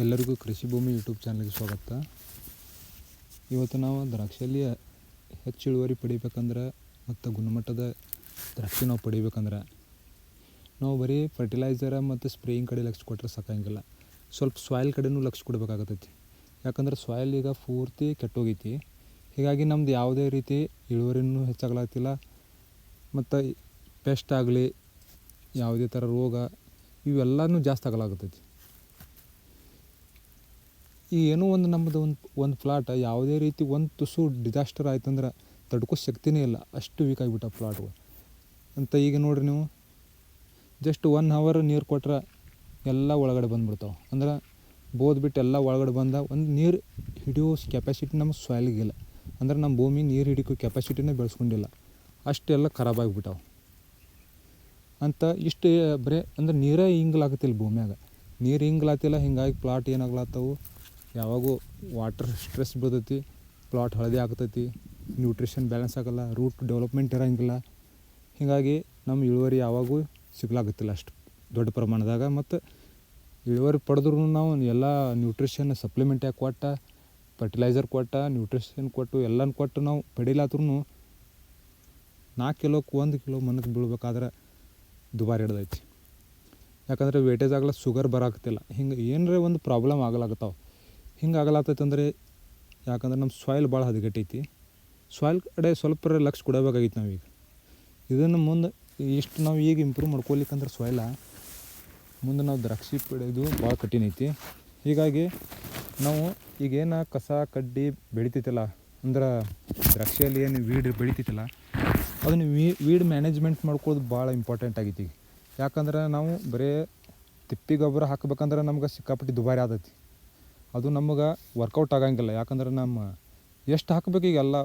ಎಲ್ಲರಿಗೂ ಕೃಷಿ ಭೂಮಿ ಯೂಟ್ಯೂಬ್ ಚಾನಲ್ಗೆ ಸ್ವಾಗತ. ಇವತ್ತು ನಾವು ದ್ರಾಕ್ಷಿಯಲ್ಲಿ ಹೆಚ್ಚು ಇಳುವರಿ ಪಡಿಬೇಕಂದ್ರೆ ಮತ್ತು ಗುಣಮಟ್ಟದ ದ್ರಾಕ್ಷಿ ನಾವು ಪಡಿಬೇಕಂದ್ರೆ ನಾವು ಬರೀ ಫರ್ಟಿಲೈಸರ ಮತ್ತು ಸ್ಪ್ರೇಯಿಂಗ್ ಕಡೆ ಲಕ್ಷ ಕೊಟ್ಟರೆ ಸಾಕಂಗಿಲ್ಲ. ಸ್ವಲ್ಪ ಸಾಯಿಲ್ ಕಡೆನೂ ಲಕ್ಷ ಕೊಡಬೇಕಾಗತ್ತೈತಿ ಯಾಕಂದ್ರೆ ಸಾಯಿಲ್ ಈಗ ಪೂರ್ತಿ ಕೆಟ್ಟೋಗೈತಿ. ಹೀಗಾಗಿ ನಮ್ದು ಯಾವುದೇ ರೀತಿ ಇಳುವರಿನೂ ಹೆಚ್ಚಾಗ್ಲತ್ತಿಲ್ಲ ಮತ್ತು ಪೆಸ್ಟ್ ಆಗಲಿ, ಯಾವುದೇ ಥರ ರೋಗ, ಇವೆಲ್ಲನೂ ಜಾಸ್ತಿ ಆಗಲಾಗತ್ತೈತಿ ಈ ಏನೋ ಒಂದು ನಮ್ಮದು ಒಂದು ಒಂದು ಫ್ಲಾಟ್ ಯಾವುದೇ ರೀತಿ ಒಂದು ತುಸು ಡಿಸಾಸ್ಟರ್ ಆಯ್ತಂದ್ರೆ ತಡ್ಕೋ ಶಕ್ತಿನೇ ಇಲ್ಲ. ಅಷ್ಟು ವೀಕ್ ಆಗಿಬಿಟ್ಟ ಪ್ಲಾಟ್ಗಳು ಅಂತ ಈಗ ನೋಡಿರಿ ನೀವು. ಜಸ್ಟ್ ಒನ್ ಅವರ್ ನೀರು ಕೊಟ್ರೆ ಎಲ್ಲ ಒಳಗಡೆ ಬಂದುಬಿಡ್ತಾವೆ. ಅಂದ್ರೆ ಬೋದ್ ಬಿಟ್ಟು ಎಲ್ಲ ಒಳಗಡೆ ಬಂದ ಒಂದು ನೀರು ಹಿಡಿಯೋ ಕೆಪಾಸಿಟಿ ನಮ್ಮ ಸ್ವಾಲಿಗಿಲ್ಲ ಅಂದ್ರೆ ನಮ್ಮ ಭೂಮಿ ನೀರು ಹಿಡಿಕೋ ಕೆಪಾಸಿಟಿನೇ ಬೆಳೆಸ್ಕೊಂಡಿಲ್ಲ. ಅಷ್ಟೆಲ್ಲ ಖರಾಬ್ ಆಗಿಬಿಟ್ಟಾವೆ. ಅಂತ ಇಷ್ಟು ಬರೀ ಅಂದ್ರೆ ನೀರೇ ಹಿಂಗ್ಲಾಗತ್ತಿಲ್ಲ ಭೂಮ್ಯಾಗ. ನೀರು ಹಿಂಗ್ಲಾತಿಲ್ಲ, ಹಿಂಗಾಗಿ ಪ್ಲಾಟ್ ಏನಾಗ್ಲತ್ತವು ಯಾವಾಗೂ ವಾಟರ್ ಸ್ಟ್ರೆಸ್ ಬೀಳ್ತೈತಿ ಪ್ಲಾಟ್ ಹಳದಿ ಆಗ್ತೈತಿ ನ್ಯೂಟ್ರಿಷನ್ ಬ್ಯಾಲೆನ್ಸ್ ಆಗಲ್ಲ ರೂಟ್ ಡೆವಲಪ್ಮೆಂಟ್ ಇರೋಂಗಿಲ್ಲ. ಹೀಗಾಗಿ ನಮ್ಮ ಇಳುವರಿ ಯಾವಾಗೂ ಸಿಗ್ಲಾಗತ್ತಿಲ್ಲ ಅಷ್ಟು ದೊಡ್ಡ ಪ್ರಮಾಣದಾಗ. ಮತ್ತು ಇಳುವರಿ ಪಡೆದ್ರೂ ನಾವು ಎಲ್ಲ ನ್ಯೂಟ್ರಿಷನ್ ಸಪ್ಲಿಮೆಂಟ್ ಯಾಕೆ ಕೊಟ್ಟ ಫರ್ಟಿಲೈಸರ್ ಕೊಟ್ಟ ನ್ಯೂಟ್ರಿಷನ್ ಕೊಟ್ಟು, ಎಲ್ಲನೂ ಕೊಟ್ಟು ನಾವು ಪಡೀಲಾದ್ರೂ ನಾಲ್ಕು ಕಿಲೋಕ್ಕೆ ಒಂದು ಕಿಲೋ ಮನಕ್ಕೆ ಬೀಳ್ಬೇಕಾದ್ರೆ ದುಬಾರಿ ಹಿಡ್ದೈತಿ. ಯಾಕಂದ್ರೆ ವೇಟೇಜ್ ಆಗಲ್ಲ ಶುಗರ್ ಬರಾಕತ್ತಿಲ್ಲ. ಹಿಂಗೆ ಏನರ ಒಂದು ಪ್ರಾಬ್ಲಮ್ ಆಗಲಾಗತ್ತಾವ. ಹಿಂಗೆ ಆಗಲಾತೈತೆ ಅಂದರೆ ಯಾಕಂದ್ರೆ ನಮ್ಮ ಸಾಯಿಲ್ ಭಾಳ ಹದಗೆಟ್ಟೈತಿ. ಸಾಯಿಲ್ ಕಡೆ ಸ್ವಲ್ಪ ಲಕ್ಷ ಕೊಡಬೇಕಾಗಿತ್ತು ನಾವೀಗ. ಇದನ್ನು ಮುಂದೆ ಇಷ್ಟು ನಾವು ಈಗ ಇಂಪ್ರೂವ್ ಮಾಡ್ಕೊಲಿಕ್ಕಂದ್ರೆ ಸಾಯಿಲ ಮುಂದೆ ನಾವು ದ್ರಾಕ್ಷಿ ಪಡೆಯೋದು ಭಾಳ ಕಠಿಣ ಐತಿ. ಹೀಗಾಗಿ ನಾವು ಈಗೇನು ಕಸ, ಕಡ್ಡಿ ಬೆಳಿತೈತಲ್ಲ, ಅಂದ್ರೆ ದ್ರಾಕ್ಷಿಯಲ್ಲಿ ಏನು ವೀಡ್ ಬೆಳಿತೈತಲ್ಲ, ಅದನ್ನು ವೀಡ್ ಮ್ಯಾನೇಜ್ಮೆಂಟ್ ಮಾಡ್ಕೊಳೋದು ಭಾಳ ಇಂಪಾರ್ಟೆಂಟ್ ಆಗೈತಿ. ಯಾಕಂದ್ರೆ ನಾವು ಬರೀ ತಿಪ್ಪಿ ಗೊಬ್ಬರ ಹಾಕ್ಬೇಕಂದ್ರೆ ನಮ್ಗೆ ಸಿಕ್ಕಾಪಟ್ಟಿ ದುಬಾರಿ ಆದೈತಿ. ಅದು ನಮಗೆ ವರ್ಕೌಟ್ ಆಗಂಗಿಲ್ಲ. ಯಾಕಂದ್ರೆ ನಮ್ಮ ಎಷ್ಟು ಹಾಕ್ಬೇಕು ಈಗ ಎಲ್ಲ,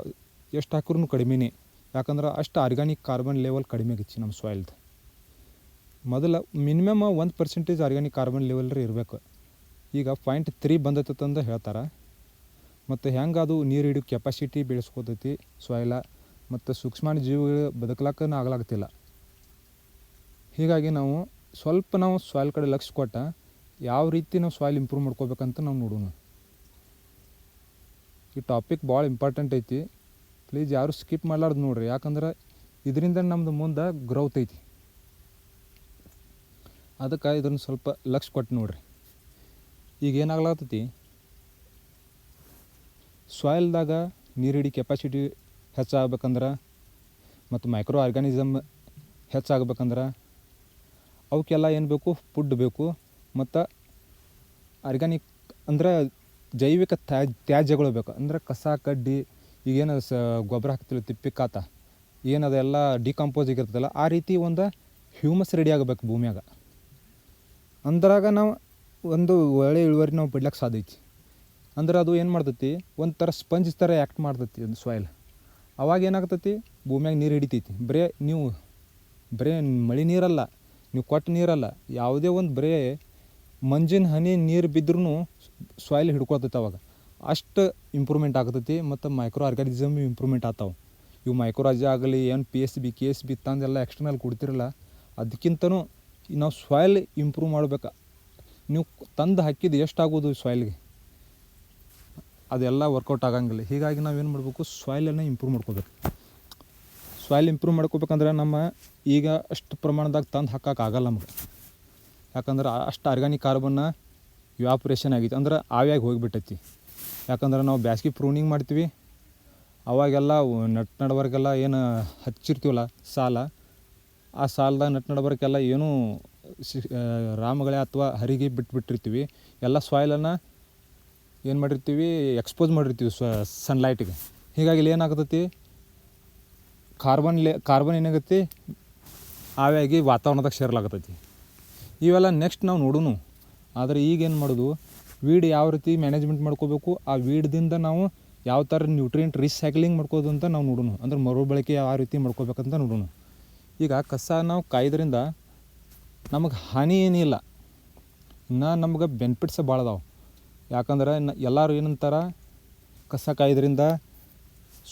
ಎಷ್ಟು ಹಾಕಿದ್ರು ಕಡಿಮೆನೇ. ಯಾಕಂದ್ರೆ ಅಷ್ಟು ಆರ್ಗ್ಯಾನಿಕ್ ಕಾರ್ಬನ್ ಲೆವೆಲ್ ಕಡಿಮೆ ಆಗಿತ್ತು ನಮ್ಮ ಸಾಯಿಲ್ದು ಮೊದಲು ಮಿನಿಮಮ್ ಒಂದು ಪರ್ಸೆಂಟೇಜ್ ಆರ್ಗ್ಯಾನಿಕ್ ಕಾರ್ಬನ್ ಲೆವೆಲ್ ಇರಬೇಕು. ಈಗ ಪಾಯಿಂಟ್ ತ್ರೀ ಬಂದೈತಂದು ಹೇಳ್ತಾರೆ. ಮತ್ತು ಹೆಂಗೆ ಅದು ನೀರು ಹಿಡಿಯೋ ಕೆಪಾಸಿಟಿ ಬೆಳೆಸ್ಕೋತೈತಿ ಸಾಯಿಲ ಮತ್ತು ಸೂಕ್ಷ್ಮಾಣು ಜೀವಿಗಳು ಬದುಕಲಾಕನ ಆಗ್ಲಾಗ್ತಿಲ್ಲ. ಹೀಗಾಗಿ ನಾವು ಸ್ವಲ್ಪ ನಾವು ಸಾಯಿಲ್ ಕಡೆ ಲಕ್ಷ ಕೊಟ್ಟ ಯಾವ ರೀತಿ ನಾವು ಸಾಯಿಲ್ ಇಂಪ್ರೂವ್ ಮಾಡ್ಕೋಬೇಕಂತ ನಾವು ನೋಡೋಣ. ಈ ಟಾಪಿಕ್ ಭಾಳ ಇಂಪಾರ್ಟೆಂಟ್ ಐತಿ. ಪ್ಲೀಸ್ ಯಾರು ಸ್ಕಿಪ್ ಮಾಡಲಾರ್ದು ನೋಡ್ರಿ. ಯಾಕಂದ್ರೆ ಇದರಿಂದ ನಮ್ದು ಮುಂದೆ ಗ್ರೌತ್ ಐತಿ. ಅದಕ್ಕೆ ಇದನ್ನು ಸ್ವಲ್ಪ ಲಕ್ಷ ಕೊಟ್ಟು ನೋಡ್ರಿ. ಈಗ ಏನಾಗ್ಲತ್ತೈತಿ ಸಾಯಿಲ್ದಾಗ ನೀರು ಹಿಡಿ ಕೆಪಾಸಿಟಿ ಹೆಚ್ಚಾಗಬೇಕಂದ್ರೆ ಮತ್ತು ಮೈಕ್ರೋ ಆರ್ಗಾನಿಸಮ್ ಹೆಚ್ಚಾಗಬೇಕಂದ್ರೆ ಅವಕ್ಕೆಲ್ಲ ಏನು ಬೇಕು? ಫುಡ್ ಬೇಕು. ಮತ್ತು ಆರ್ಗ್ಯಾನಿಕ್ ಅಂದ್ರೆ ಜೈವಿಕ ತ್ಯಾಜ್ ತ್ಯಾಜ್ಯಗಳು ಬೇಕು. ಅಂದ್ರೆ ಕಸ, ಕಡ್ಡಿ, ಈಗೇನು ಸ ಗೊಬ್ಬರ ಹಾಕ್ತಿಲ್ಲ ತಿಪ್ಪಿ ಕಾತ ಏನು ಅದೆಲ್ಲ ಡಿಕಂಪೋಸ್ ಆಗಿರ್ತದಲ್ಲ, ಆ ರೀತಿ ಒಂದು ಹ್ಯೂಮಸ್ ರೆಡಿ ಆಗಬೇಕು ಭೂಮಿಯಾಗ. ಅಂದ್ರಾಗ ನಾವು ಒಂದು ಒಳ್ಳೆ ಇಳುವರಿ ನಾವು ಬಿಡ್ಲಿಕ್ಕೆ ಸಾಧ್ಯ ಐತಿ. ಅಂದ್ರೆ ಅದು ಏನು ಮಾಡ್ತೈತಿ, ಒಂಥರ ಸ್ಪಂಜ್ ಥರ ಆ್ಯಕ್ಟ್ ಮಾಡ್ತೈತಿ ಅದು ಸಾಯಿಲ್ ಅವಾಗ ಏನಾಗ್ತೈತಿ, ಭೂಮಿಯಾಗ ನೀರು ಹಿಡಿತೈತಿ. ಬರೇ ನೀವು, ಬರೇ ಮಳೆ ನೀರಲ್ಲ, ನೀವು ಕೊಟ್ಟ ನೀರಲ್ಲ, ಯಾವುದೇ ಒಂದು ಬರೇ ಮಂಜಿನ ಹನಿ ನೀರು ಬಿದ್ರೂ ಸಾಯಿಲ್ ಹಿಡ್ಕೊತೈತೆ ಅವಾಗ. ಅಷ್ಟು ಇಂಪ್ರೂವ್ಮೆಂಟ್ ಆಗ್ತೈತಿ ಮತ್ತು ಮೈಕ್ರೋ ಆರ್ಗಾನಿಸಮ್ ಇಂಪ್ರೂವ್ಮೆಂಟ್ ಆಗ್ತಾವೆ. ಇವು ಮೈಕ್ರೋಜಿ ಆಗಲಿ, ಏನು P S B K S B ತಂದೆಲ್ಲ external ಕೊಡ್ತಿರಲ್ಲ ಅದಕ್ಕಿಂತನೂ ನಾವು ಸಾಯಿಲ್ ಇಂಪ್ರೂವ್ ಮಾಡ್ಬೇಕು. ನೀವು ತಂದು ಹಾಕಿದ್ದು ಎಷ್ಟಾಗೋದು ಸಾಯ್ಲ್ಗೆ ಅದೆಲ್ಲ ವರ್ಕೌಟ್ ಆಗಂಗಿಲ್ಲ. ಹೀಗಾಗಿ ನಾವೇನು ಮಾಡಬೇಕು ಸಾಯಿಲನ್ನು ಇಂಪ್ರೂವ್ ಮಾಡ್ಕೋಬೇಕು. ಸಾಯಿಲ್ ಇಂಪ್ರೂವ್ ಮಾಡ್ಕೋಬೇಕಂದ್ರೆ ನಮ್ಮ ಈಗ ಅಷ್ಟು ಪ್ರಮಾಣದಾಗ ತಂದು ಹಾಕಕ್ಕೆ ನಮಗೆ ನಮ್ಗೆ. ಯಾಕಂದ್ರೆ ಅಷ್ಟು ಆರ್ಗ್ಯಾನಿಕ್ ಕಾರ್ಬನ್ನ ವ್ಯಾಪ್ರೇಷನ್ ಆಗೈತಿ ಅಂದ್ರೆ ಆವಿಯಾಗಿ ಹೋಗಿಬಿಟ್ಟೈತಿ. ಯಾಕಂದ್ರೆ ನಾವು ಬ್ಯಾಸ್ಗೆ ಪ್ರೂನಿಂಗ್ ಮಾಡ್ತೀವಿ. ಅವಾಗೆಲ್ಲ ನಟ್ ನಡವರ್ಗೆಲ್ಲ ಏನು ಹಚ್ಚಿರ್ತೀವಲ್ಲ ಸಾಲ, ಆ ಸಾಲದ ನಟ್ ನಡವರ್ಗೆಲ್ಲ ಏನೂ ಸಿ ರಾಮಗಳೇ ಅಥವಾ ಹರಿಗೆ ಬಿಟ್ಬಿಟ್ಟಿರ್ತೀವಿ. ಎಲ್ಲ ಸಾಯಿಲನ್ನು ಏನು ಮಾಡಿರ್ತೀವಿ ಎಕ್ಸ್ಪೋಸ್ ಮಾಡಿರ್ತೀವಿ ಸ್ವ ಸನ್ಲೈಟಿಗೆ ಹೀಗಾಗಿ ಇಲ್ಲಿ ಏನಾಗತ್ತೈತಿ ಕಾರ್ಬನ್ ಲೇ ಕಾರ್ಬನ್ ಏನಾಗತ್ತೆ ಆವಿಯಾಗಿ ವಾತಾವರಣದಾಗ ಸೇರ್ಲಾಗತೈತಿ. ಇವೆಲ್ಲ ನೆಕ್ಸ್ಟ್ ನಾವು ನೋಡೋಣ ಆದರೆ ಈಗೇನು ಮಾಡೋದು? ವೀಡ್ ಯಾವ ರೀತಿ ಮ್ಯಾನೇಜ್ಮೆಂಟ್ ಮಾಡ್ಕೋಬೇಕು? ಆ ವೀಡ್ದಿಂದ ನಾವು ಯಾವ ಥರ ನ್ಯೂಟ್ರಿಯೆಂಟ್ ರೀಸೈಕ್ಲಿಂಗ್ ಮಾಡ್ಕೋದು ಅಂತ ನಾವು ನೋಡೋಣ ಅಂದ್ರೆ ಮರುಬಳಕೆ ಯಾವ ರೀತಿ ಮಾಡ್ಕೋಬೇಕಂತ ನೋಡೋಣ ಈಗ ಕಸ ನಾವು ಕಾಯ್ದ್ರಿಂದ ನಮಗೆ ಹಾನಿ ಏನಿಲ್ಲ ಇನ್ನು ನಮ್ಗೆ ಬೆನಿಫಿಟ್ಸ್ ಭಾಳ ಅದಾವೆ. ಯಾಕಂದ್ರೆ ಎಲ್ಲರೂ ಏನಂತಾರೆ? ಕಸ ಕಾಯ್ದ್ರಿಂದ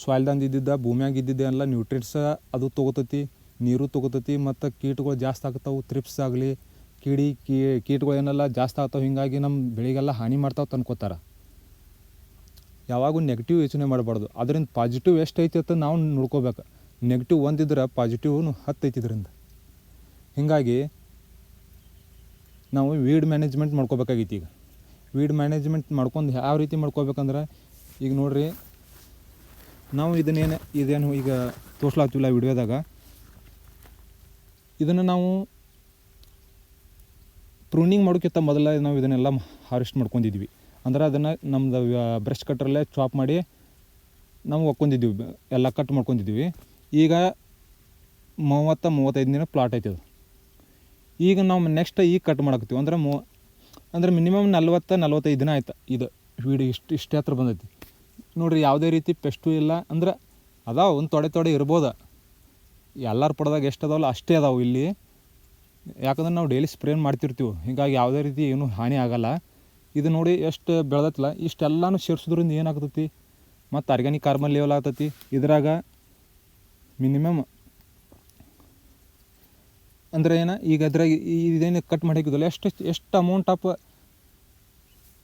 ಸಾಯಿಲ್ದಂದು ಇದ್ದಿದ್ದ, ಭೂಮ್ಯಾಗ ಇದ್ದಿದ್ದೆ ಎಲ್ಲ ನ್ಯೂಟ್ರಿಯೆಂಟ್ಸ ಅದು ತೊಗೋತೈತಿ, ನೀರು ತೊಗೋತೈತಿ, ಮತ್ತು ಕೀಟಗಳು ಜಾಸ್ತಿ ಆಗ್ತಾವೆ ಥ್ರಿಪ್ಸ್ ಆಗಲಿ ಕೀಡಿ ಕೀ ಕೀಟಗಳು ಏನೆಲ್ಲ ಜಾಸ್ತಿ ಆಗ್ತಾವೆ, ಹೀಗಾಗಿ ನಮ್ಮ ಬೆಳೆಗೆಲ್ಲ ಹಾನಿ ಮಾಡ್ತಾವೆ ತಂದ್ಕೋತಾರೆ ಯಾವಾಗೂ ನೆಗೆಟಿವ್ ಯೋಚನೆ ಮಾಡಬಾರ್ದು. ಅದರಿಂದ ಪಾಸಿಟಿವ್ ಎಷ್ಟು ಐತಿ ಅಂತ ನಾವು ನೋಡ್ಕೋಬೇಕು. ನೆಗೆಟಿವ್ ಒಂದಿದ್ರೆ ಪಾಸಿಟಿವ್ನು ಹತ್ತು ಐತಿ ಇದರಿಂದ. ಹೀಗಾಗಿ ನಾವು ವೀಡ್ ಮ್ಯಾನೇಜ್ಮೆಂಟ್ ಮಾಡ್ಕೋಬೇಕಾಗೈತಿ ಈಗ. ವೀಡ್ ಮ್ಯಾನೇಜ್ಮೆಂಟ್ ಮಾಡ್ಕೊಂಡು ಯಾವ ರೀತಿ ಮಾಡ್ಕೋಬೇಕಂದ್ರೆ, ಈಗ ನೋಡಿರಿ, ನಾವು ಇದನ್ನೇನು, ಇದೇನು ಈಗ ತೋರ್ಸ್ಲಾಗ್ತಿಲ್ಲ ವಿಡಿಯೋದಾಗ. ಇದನ್ನು ನಾವು ಪ್ರೂನಿಂಗ್ ಮಾಡೋಕ್ಕಿಂತ ಮೊದಲ ನಾವು ಇದನ್ನೆಲ್ಲ ಹಾರ್ವೆಸ್ಟ್ ಮಾಡ್ಕೊಂಡಿದ್ವಿ. ಅಂದ್ರೆ ಅದನ್ನು ನಮ್ದು ಬ್ರಷ್ ಕಟ್ರಲ್ಲೇ ಚಾಪ್ ಮಾಡಿ ನಾವು ಒಕ್ಕೊಂಡಿದ್ದೀವಿ ಬ- ಎಲ್ಲ ಕಟ್ ಮಾಡ್ಕೊಂಡಿದ್ವಿ. ಈಗ ಮೂವತ್ತ ಮೂವತ್ತೈದು ದಿನ ಪ್ಲಾಟ್ ಐತೆ ಅದು. ಈಗ ನಾವು ನೆಕ್ಸ್ಟ್ ಈಗ ಕಟ್ ಮಾಡಕತ್ತೀವಿ. ಅಂದ್ರೆ ಮೂ, ಅಂದ್ರೆ ಮಿನಿಮಮ್ ನಲ್ವತ್ತು ನಲ್ವತ್ತೈದು ದಿನ ಆಯ್ತು ಇದು ವೀಡಿಯೋ ಇಷ್ಟು, ಇಷ್ಟೇ ಹತ್ರ ಬಂದೈತಿ. ನೋಡಿರಿ ಯಾವುದೇ ರೀತಿ ಪೆಸ್ಟು ಇಲ್ಲ. ಅಂದ್ರೆ ಅದಾವ, ಒಂದು ತೊಡೆ ತೊಡೆ ಇರ್ಬೋದು. ಎಲ್ಲರ ಪಡೆದಾಗ ಎಷ್ಟು ಅದಾವಲ್ಲ ಅಷ್ಟೇ ಅದಾವೆ ಇಲ್ಲಿ. ಯಾಕಂದ್ರೆ ನಾವು ಡೈಲಿ ಸ್ಪ್ರೇನ್ ಮಾಡ್ತಿರ್ತೀವಿ, ಹೀಗಾಗಿ ಯಾವುದೇ ರೀತಿ ಏನೂ ಹಾನಿ ಆಗಲ್ಲ. ಇದು ನೋಡಿ ಎಷ್ಟು ಬೆಳೆದತ್ತಲ್ಲ ಇಷ್ಟೆಲ್ಲನೂ ಸೇರಿಸೋದ್ರಿಂದ ಏನಾಗ್ತೈತಿ? ಮತ್ತು ಆರ್ಗ್ಯಾನಿಕ್ ಕಾರ್ಬನ್ ಲೆವೆಲ್ ಆಗ್ತೈತಿ. ಇದ್ರಾಗ ಮಿನಿಮಮ್ ಅಂದ್ರೆ ಏನು, ಈಗ ಅದ್ರಾಗ ಇದೇನು ಕಟ್ ಮಾಡಿ ಎಷ್ಟು ಎಷ್ಟು ಅಮೌಂಟ್ ಆಫ್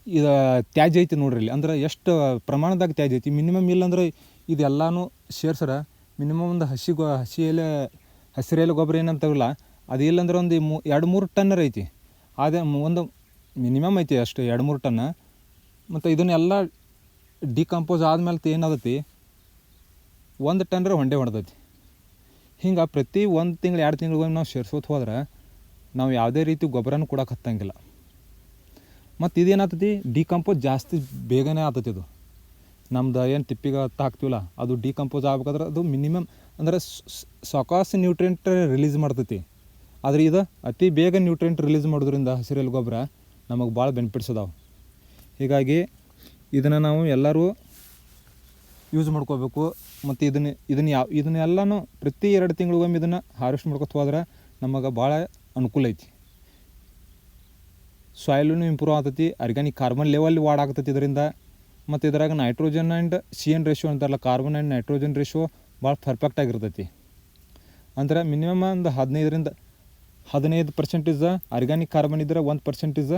ಇದು ತ್ಯಾಜ್ಯ ಐತಿ ನೋಡ್ರಿ ಇಲ್ಲಿ. ಅಂದ್ರೆ ಎಷ್ಟು ಪ್ರಮಾಣದಾಗ ತ್ಯಾಜ್ಯ ಐತಿ. ಮಿನಿಮಮ್ ಇಲ್ಲಂದ್ರೆ ಇದೆಲ್ಲನೂ ಸೇರ್ಸರ. ಮಿನಿಮಮ್ ಒಂದು ಹಸಿ ಗೊ ಹಸಿ ಎಲೆ ಹಸಿರೆಲೆ ಗೊಬ್ಬರ ಏನಂತಾರಲ್ಲ ಅದು ಇಲ್ಲಂದ್ರೆ ಒಂದು ಮೂ ಎರಡು ಮೂರು ಟನ್ನರ್ ಐತಿ. ಅದೇ ಒಂದು ಮಿನಿಮಮ್ ಐತಿ ಅಷ್ಟು ಎರಡು ಮೂರು ಟನ್ನ. ಮತ್ತು ಇದನ್ನೆಲ್ಲ ಡಿಕಂಪೋಸ್ ಆದ್ಮೇಲೆ ಏನಾದತಿ ಒಂದು ಟನ್ರ ಹೊಂಡೆ ಹೊಡೆದೈತಿ. ಹಿಂಗೆ ಪ್ರತಿ ಒಂದು ತಿಂಗಳು, ಎರಡು ತಿಂಗಳಿಗೊಮ್ಮೆ ನಾವು ಸೇರ್ಸೋದು ಹೋದ್ರೆ ನಾವು ಯಾವುದೇ ರೀತಿ ಗೊಬ್ಬರನೂ ಕೊಡಕ್ಕೆ ಹತ್ತಂಗಿಲ್ಲ. ಮತ್ತು ಇದೇನಾಗ್ತತಿ? ಡಿಕಂಪೋಸ್ ಜಾಸ್ತಿ ಬೇಗನೆ ಆತತಿ ಇದು ನಮ್ದು ಏನು ತಿಪ್ಪಿಗೆ ಹಾಕ್ತೀವಲ್ಲ ಅದು ಡಿಕಂಪೋಸ್ ಆಗ್ಬೇಕಾದ್ರೆ ಅದು ಮಿನಿಮಮ್ ಅಂದ್ರೆ ಸೊಕಾಸ್ ನ್ಯೂಟ್ರಿಯೆಂಟ್ ರಿಲೀಸ್ ಮಾಡ್ತೈತಿ. ಆದರೆ ಇದು ಅತಿ ಬೇಗ ನ್ಯೂಟ್ರಿಯೆಂಟ್ ರಿಲೀಸ್ ಮಾಡೋದ್ರಿಂದ ಹಸಿರೆಲೆ ಗೊಬ್ಬರ ನಮಗೆ ಭಾಳ ಬೆನಿಫಿಟ್ಸ್ ಅದಾವೆ. ಹೀಗಾಗಿ ಇದನ್ನು ನಾವು ಎಲ್ಲರೂ ಯೂಸ್ ಮಾಡ್ಕೋಬೇಕು ಮತ್ತು ಇದನ್ನ, ಇದನ್ನು ಯಾವ ಇದನ್ನೆಲ್ಲನೂ ಪ್ರತಿ ಎರಡು ತಿಂಗಳಿಗೊಮ್ಮೆ ಇದನ್ನು ಹಾರ್ವೆಸ್ಟ್ ಮಾಡ್ಕೊತ ಹೋದ್ರೆ ನಮಗೆ ಭಾಳ ಅನುಕೂಲ ಐತಿ. ಸಾಯಿಲೂ ಇಂಪ್ರೂವ್ ಆಗ್ತೈತಿ ಆರ್ಗ್ಯಾನಿಕ್ ಕಾರ್ಬನ್ ಲೆವೆಲ್ ವಾಡ್ ಆಗ್ತೈತಿ ಇದರಿಂದ. ಮತ್ತು ಇದ್ರಾಗ nitrogen and C N ratio ಅಂತಾರಲ್ಲ ಕಾರ್ಬನ್ ಆ್ಯಂಡ್ ನೈಟ್ರೋಜನ್ ರೇಷಿಯೋ ಭಾಳ ಪರ್ಫೆಕ್ಟ್ ಆಗಿರ್ತೈತಿ. ಅಂದ್ರೆ ಮಿನಿಮಮ್ ಒಂದು ಹದಿನೈದರಿಂದ ಹದಿನೈದು ಪರ್ಸೆಂಟೇಜ ಆರ್ಗ್ಯಾನಿಕ್ ಕಾರ್ಬನ್ ಇದ್ರೆ ಒಂದು ಪರ್ಸೆಂಟೇಜ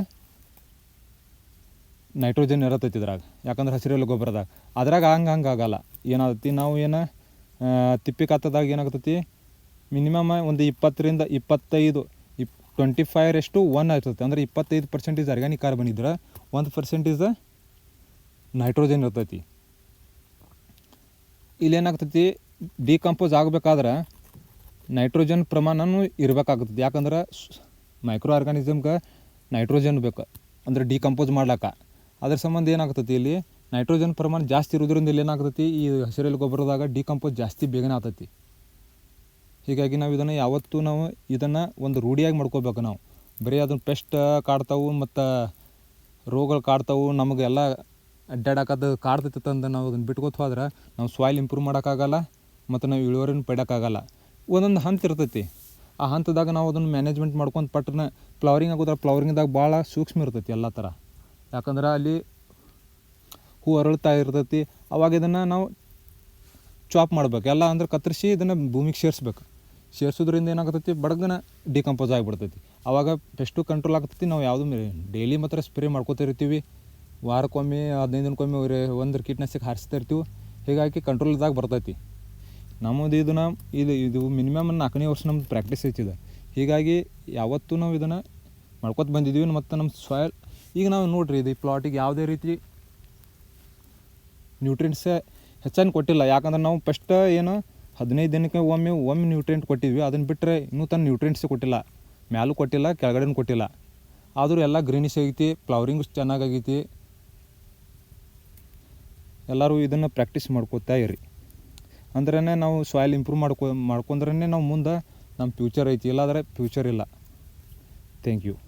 ನೈಟ್ರೋಜನ್ ಇರತೈತಿ ಇದ್ರಾಗ. ಯಾಕಂದ್ರೆ ಹಸಿರೆಲೆ ಗೊಬ್ಬರದಾಗ. ಅದ್ರಾಗ ಹಂಗೆ ಹಂಗೆ ಆಗಲ್ಲ. ಏನಾಗತ್ತಿ ನಾವು ಏನು ತಿಪ್ಪಿ ಕತ್ತದಾಗ ಏನಾಗ್ತೈತಿ ಮಿನಿಮಮ್ ಒಂದು ಇಪ್ಪತ್ತರಿಂದ ಇಪ್ಪತ್ತೈದು, ಇಪ್ ಟ್ವೆಂಟಿ ಫೈವ್ ಎಷ್ಟು ಒನ್ ಆಗ್ತೈತಿ ಅಂದ್ರೆ ಇಪ್ಪತ್ತೈದು ಪರ್ಸೆಂಟೇಜ್ ಆರ್ಗ್ಯಾನಿಕ್ ಕಾರ್ಬನ್ ಇದ್ರೆ ಒಂದು ಪರ್ಸೆಂಟೇಜ ನೈಟ್ರೋಜನ್ ಇರ್ತೈತಿ. ಇಲ್ಲೇನಾಗ್ತೈತಿ ಡಿಕಂಪೋಸ್ ಆಗಬೇಕಾದ್ರೆ ನೈಟ್ರೋಜನ್ ಪ್ರಮಾಣನೂ ಇರಬೇಕಾಗ್ತದೆ ಯಾಕಂದ್ರೆ ಮೈಕ್ರೋ ಆರ್ಗಾನಿಸಮ್ಗೆ ನೈಟ್ರೋಜನ್ ಬೇಕು. ಅಂದ್ರೆ ಡಿಕಂಪೋಸ್ ಮಾಡ್ಲಾಕ. ಅದ್ರ ಸಂಬಂಧ ಏನಾಗ್ತತಿ ಇಲ್ಲಿ? ನೈಟ್ರೋಜನ್ ಪ್ರಮಾಣ ಜಾಸ್ತಿ ಇರೋದ್ರಿಂದ ಇಲ್ಲಿ ಏನಾಗ್ತೈತಿ? ಈ ಹಸಿರೆಲೆ ಗೊಬ್ಬರದಾಗ ಡಿಕಂಪೋಸ್ ಜಾಸ್ತಿ ಬೇಗನೆ ಆಗ್ತತಿ. ಹೀಗಾಗಿ ನಾವು ಇದನ್ನು ಯಾವತ್ತೂ ನಾವು ಇದನ್ನು ಒಂದು ರೂಢಿಯಾಗಿ ಮಾಡ್ಕೋಬೇಕು ನಾವು. ಬರೀ ಅದನ್ನು ಪೆಸ್ಟ್ ಕಾಡ್ತಾವು ಮತ್ತು ರೋಗಗಳು ಕಾಡ್ತಾವು ನಮಗೆಲ್ಲ ಅಡ್ಡಾಡಕ್ಕದು ಕಾಡ್ತೈತೆ ಅಂತ ನಾವು ಅದನ್ನು ಬಿಟ್ಕೋತ ಹೋದ್ರೆ ನಾವು ಸಾಯಿಲ್ ಇಂಪ್ರೂವ್ ಮಾಡೋಕ್ಕಾಗಲ್ಲ, ಮತ್ತು ನಾವು ಇಳುವರಿನ ಪಡ್ಯೋಕ್ಕಾಗಲ್ಲ ಒಂದೊಂದು ಹಂತ ಇರ್ತೈತಿ. ಆ ಹಂತದಾಗ ನಾವು ಅದನ್ನು ಮ್ಯಾನೇಜ್ಮೆಂಟ್ ಮಾಡ್ಕೊಂಡು ಪಟ್ಟನ ಫ್ಲವರಿಂಗ್ ಆಗೋದ್ರ ಫ್ಲವರಿಂಗ್ದಾಗ ಭಾಳ ಸೂಕ್ಷ್ಮ ಇರ್ತೈತಿ ಎಲ್ಲ ಥರ ಯಾಕಂದ್ರೆ ಅಲ್ಲಿ ಹೂ ಅರಳ್ತಾ ಇರ್ತೈತಿ. ಅವಾಗ ಇದನ್ನು ನಾವು ಚಾಪ್ ಮಾಡ್ಬೇಕು. ಎಲ್ಲ ಅಂದ್ರೆ ಕತ್ತರಿಸಿ ಇದನ್ನು ಭೂಮಿಗೆ ಸೇರಿಸ್ಬೇಕು. ಸೇರಿಸೋದ್ರಿಂದ ಏನಾಗ್ತೈತಿ? ಬಡಗನ ಡಿಕಂಪೋಸ್ ಆಗಿಬಿಡ್ತೈತಿ. ಅವಾಗ ಪೆಸ್ಟು ಕಂಟ್ರೋಲ್ ಆಗ್ತೈತಿ. ನಾವು ಯಾವುದು ಡೈಲಿ ಮಾತ್ರ ಸ್ಪ್ರೇ ಮಾಡ್ಕೋತಾ ಇರ್ತೀವಿ. ವಾರಕ್ಕೊಮ್ಮೆ, ಹದಿನೈದು ದಿನಕ್ಕೊಮ್ಮೆ ಒಂದು ಕೀಟನಾಶಕ ಹಾರಿಸ್ತಾ ಇರ್ತೀವಿ. ಹೀಗಾಗಿ ಕಂಟ್ರೋಲ್ದಾಗ ಬರ್ತೈತಿ. ನಮ್ಮದು ಇದನ್ನು ಇದು ಇದು ಮಿನಿಮಮ್ ನಾಲ್ಕನೇ ವರ್ಷ ನಮ್ದು ಪ್ರಾಕ್ಟೀಸ್ ಐತಿದೆ ಹೀಗಾಗಿ ಯಾವತ್ತೂ ನಾವು ಇದನ್ನು ಮಾಡ್ಕೊತ ಬಂದಿದ್ದೀವಿ ಮತ್ತು ನಮ್ಮ ಸಾಯಲ್ ಈಗ ನಾವು ನೋಡ್ರಿ ಇದು ಈ ಪ್ಲಾಟಿಗೆ ಯಾವುದೇ ರೀತಿ ನ್ಯೂಟ್ರಿಯೆಂಟ್ಸ್ ಹೆಚ್ಚಾಗಿ ಕೊಟ್ಟಿಲ್ಲ. ಯಾಕಂದ್ರೆ ನಾವು ಫಸ್ಟ್ ಏನು ಹದಿನೈದು ದಿನಕ್ಕೆ ಒಮ್ಮೆ ಒಮ್ಮೆ ನ್ಯೂಟ್ರಿಯೆಂಟ್ ಕೊಟ್ಟಿದ್ವಿ. ಅದನ್ನು ಬಿಟ್ಟರೆ ಇನ್ನೂ ತನ್ನ ನ್ಯೂಟ್ರಿಯೆಂಟ್ಸ್ ಕೊಟ್ಟಿಲ್ಲ. ಮ್ಯಾಲೂ ಕೊಟ್ಟಿಲ್ಲ, ಕೆಳಗಡೆನೂ ಕೊಟ್ಟಿಲ್ಲ. ಆದರೂ ಎಲ್ಲ ಗ್ರೀನಿಶ್ ಆಗೈತಿ ಫ್ಲವರಿಂಗ್ ಚೆನ್ನಾಗಾಗೈತಿ ಎಲ್ಲರೂ ಇದನ್ನು ಪ್ರಾಕ್ಟೀಸ್ ಮಾಡ್ಕೋತಾ ಇರಿ. ಅಂದ್ರೇ ನಾವು ಸಾಯಿಲ್ ಇಂಪ್ರೂವ್ ಮಾಡ್ಕೊ ಮಾಡ್ಕೊಂಡ್ರೇ ನಾವು ಮುಂದೆ ನಮ್ಮ ಫ್ಯೂಚರ್ ಐತಿ. ಇಲ್ಲಾಂದ್ರೆ ಫ್ಯೂಚರ್ ಇಲ್ಲ. Thank you